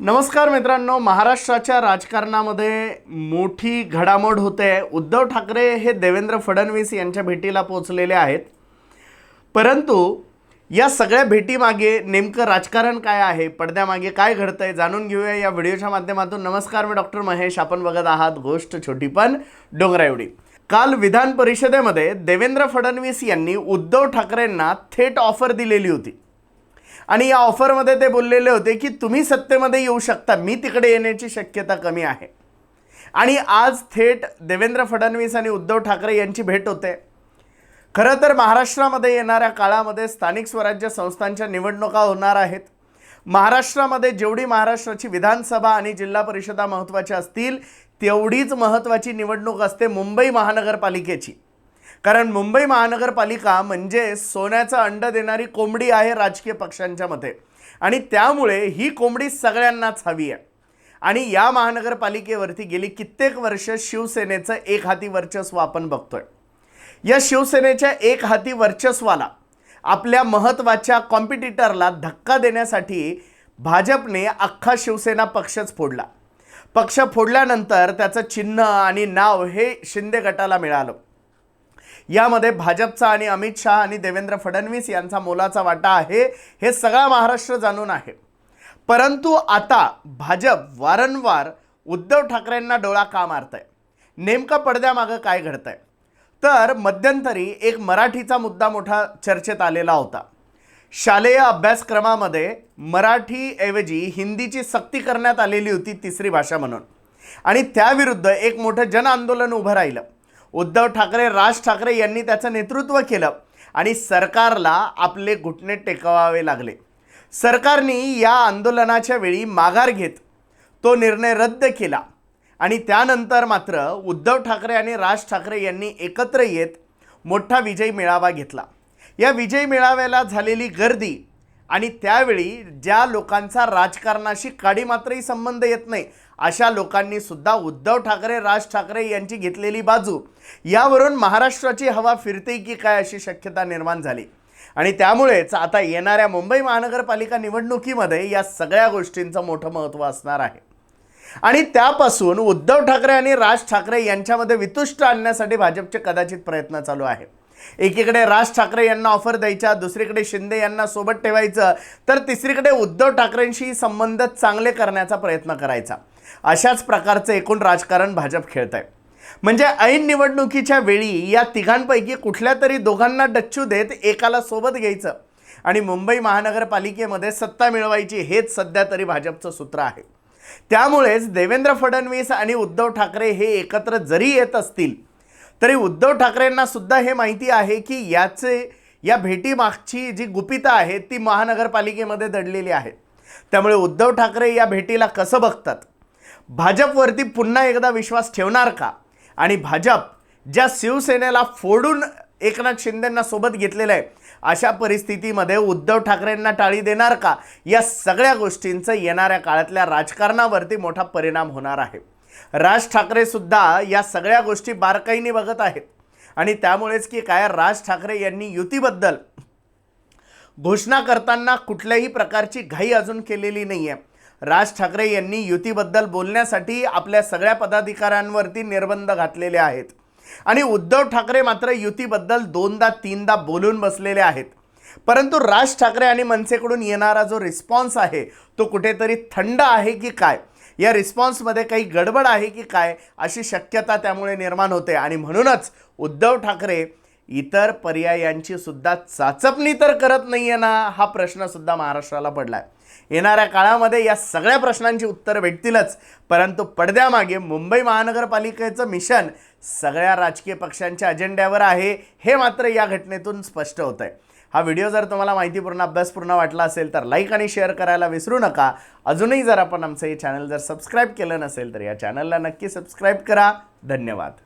नमस्कार मित्रांनो महाराष्ट्राच्या राजकारणामध्ये मोठी घडामोड होते. उद्धव ठाकरे हे देवेंद्र फडणवीस यांच्या भेटीला पोहोचलेले आहेत. परंतु या सगळ्या भेटीमागे नेमकं राजकारण काय आहे पडद्यामागे काय घडतं आहे जाणून घेऊया या व्हिडिओच्या माध्यमातून. नमस्कार मी डॉक्टर महेश. आपण बघत आहात गोष्ट छोटी पण डोंगरा एवढी. काल विधान परिषदेमध्ये देवेंद्र फडणवीस यांनी उद्धव ठाकरेंना थेट ऑफर दिलेली होती. आणि या ऑफरमध्ये ते बोललेले होते की तुम्ही सत्तेमध्ये येऊ शकता मी तिकडे येण्याची शक्यता कमी आहे. आणि आज थेट देवेंद्र फडणवीस आणि उद्धव ठाकरे यांची भेट होते. खरं तर महाराष्ट्रामध्ये येणाऱ्या काळामध्ये स्थानिक स्वराज्य संस्थांच्या निवडणुका होणार आहेत. महाराष्ट्रामध्ये जेवढी महाराष्ट्राची विधानसभा आणि जिल्हा परिषदा महत्त्वाच्या असतील तेवढीच महत्त्वाची निवडणूक असते मुंबई महानगरपालिकेची. कारण मुंबई महानगरपालिका म्हणजे सोन्याचं अंड देणारी कोंबडी आहे राजकीय पक्षांच्या मते. आणि त्यामुळे ही कोंबडी सगळ्यांनाच हवी आहे. आणि या महानगरपालिकेवरती गेली कित्येक वर्ष शिवसेनेचं एक हाती वर्चस्व आपण बघतोय. या शिवसेनेच्या एक हाती वर्चस्वाला आपल्या महत्त्वाच्या कॉम्पिटिटरला धक्का देण्यासाठी भाजपने अख्खा शिवसेना पक्षच फोडला. पक्ष फोडल्यानंतर त्याचं चिन्ह आणि नाव हे शिंदे गटाला मिळालं. यामध्ये भाजपचा आणि अमित शहा आणि देवेंद्र फडणवीस यांचा मोलाचा वाटा आहे हे सगळा महाराष्ट्र जाणून आहे. परंतु आता भाजप वारंवार उद्धव ठाकरेंना डोळा का मारतंय? नेमकं पडद्यामागं काय घडतंय? तर मध्यंतरी एक मराठीचा मुद्दा मोठा चर्चेत आलेला होता. शालेय अभ्यासक्रमामध्ये मराठीऐवजी हिंदीची सक्ती करण्यात आलेली होती तिसरी भाषा म्हणून. आणि त्याविरुद्ध एक मोठं जन आंदोलन उभं राहिलं. उद्धव ठाकरे राज ठाकरे यांनी त्याचं नेतृत्व केलं आणि सरकारला आपले घुटणे टेकवावे लागले. सरकारने या आंदोलनाच्या वेळी माघार घेत तो निर्णय रद्द केला आणि त्यानंतर मात्र उद्धव ठाकरे आणि राज ठाकरे यांनी एकत्र येत मोठा विजय मेळावा घेतला. या विजय मेळाव्याला झालेली गर्दी आणि त्यावेळी ज्या लोकांचा राजकारणाशी काडी मात्रही संबंध येत नाही अशा लोकांनी सुद्धा उद्धव ठाकरे राज ठाकरे यांची घेतलेली बाजू यावरून महाराष्ट्राची हवा फिरते की काय अशी शक्यता निर्माण झाली? आणि त्यामुळेच आता येणाऱ्या मुंबई महानगरपालिका निवडणुकीमध्ये या सगळ्या गोष्टींचं मोठं महत्त्व असणार आहे. आणि त्यापासून उद्धव ठाकरे आणि राज ठाकरे यांच्यामध्ये वितुष्ट आणण्यासाठी भाजपचे कदाचित प्रयत्न चालू आहे. एकीकडे राज ठाकरे यांना ऑफर द्यायच्या दुसरीकडे शिंदे यांना सोबत ठेवायचं तर तिसरीकडे उद्धव ठाकरेंशी संबंध चांगले करण्याचा प्रयत्न करायचा. अशाच प्रकारचं एकूण राजकारण भाजप खेळत आहे म्हणजे ऐन निवडणुकीच्या वेळी या तिघांपैकी कुठल्या तरी दोघांना डच्चू देत एकाला सोबत घ्यायचं आणि मुंबई महानगरपालिकेमध्ये सत्ता मिळवायची हेच सध्या तरी भाजपचं सूत्र आहे. त्यामुळेच देवेंद्र फडणवीस आणि उद्धव ठाकरे हे एकत्र जरी येत असतील तरी उद्धव ठाकरेंना सुद्धा हे माहिती आहे की याचे या भेटीमागची जी गुपितं आहेत ती महानगरपालिकेमध्ये दडलेली आहेत त्यामुळे उद्धव ठाकरे या भेटीला कसं बघतात? भाजपवरती पुन्हा एकदा विश्वास ठेवणार का? आणि भाजप ज्या शिवसेनेला फोडून एकनाथ शिंदेंना सोबत घेतलेलं आहे अशा परिस्थितीमध्ये उद्धव ठाकरेंना टाळी देणार का? या सगळ्या गोष्टींचं येणाऱ्या काळातल्या राजकारणावरती मोठा परिणाम होणार आहे. राज ठाकरेसुद्धा या सगळ्या गोष्टी बारकाईने बघत आहेत. आणि त्यामुळेच की काय राज ठाकरे यांनी युतीबद्दल घोषणा करताना कुठल्याही प्रकारची घाई अजून केलेली नाही आहे राज ठाकरे यांनी युतीबद्दल बोलण्यासाठी आपल्या सगळ्या पदाधिकाऱ्यांवरती निर्बंध घातलेले आहेत. आणि उद्धव ठाकरे मात्र युतीबद्दल दोनदा तीनदा बोलून बसलेले आहेत. परंतु राज ठाकरे आणि मनसेकडून येणारा जो रिस्पॉन्स आहे तो कुठेतरी थंड आहे की काय? या रिस्पॉन्समध्ये काही गडबड आहे की काय? अशी शक्यता त्यामुळे निर्माण होते. आणि म्हणूनच उद्धव ठाकरे इतर पर्यायांची सुद्धा चाचपणी तर करत नाही आहे ना हा प्रश्नसुद्धा महाराष्ट्राला पडला आहे येणाऱ्या काळामध्ये या सगळ्या प्रश्नांची उत्तरं भेटतीलच. परंतु पडद्यामागे मुंबई महानगरपालिकेचं मिशन सगळ्या राजकीय पक्षांच्या अजेंड्यावर आहे हे मात्र या घटनेतून स्पष्ट होतं आहे हा व्हिडिओ जर तुम्हाला माहितीपूर्ण अभ्यासपूर्ण वाटला असेल तर लाईक आणि शेअर करायला विसरू नका. अजूनही जर आपण आमचं हे चॅनल जर सबस्क्राईब केलं नसेल तर या चॅनलला नक्की सबस्क्राईब करा. धन्यवाद.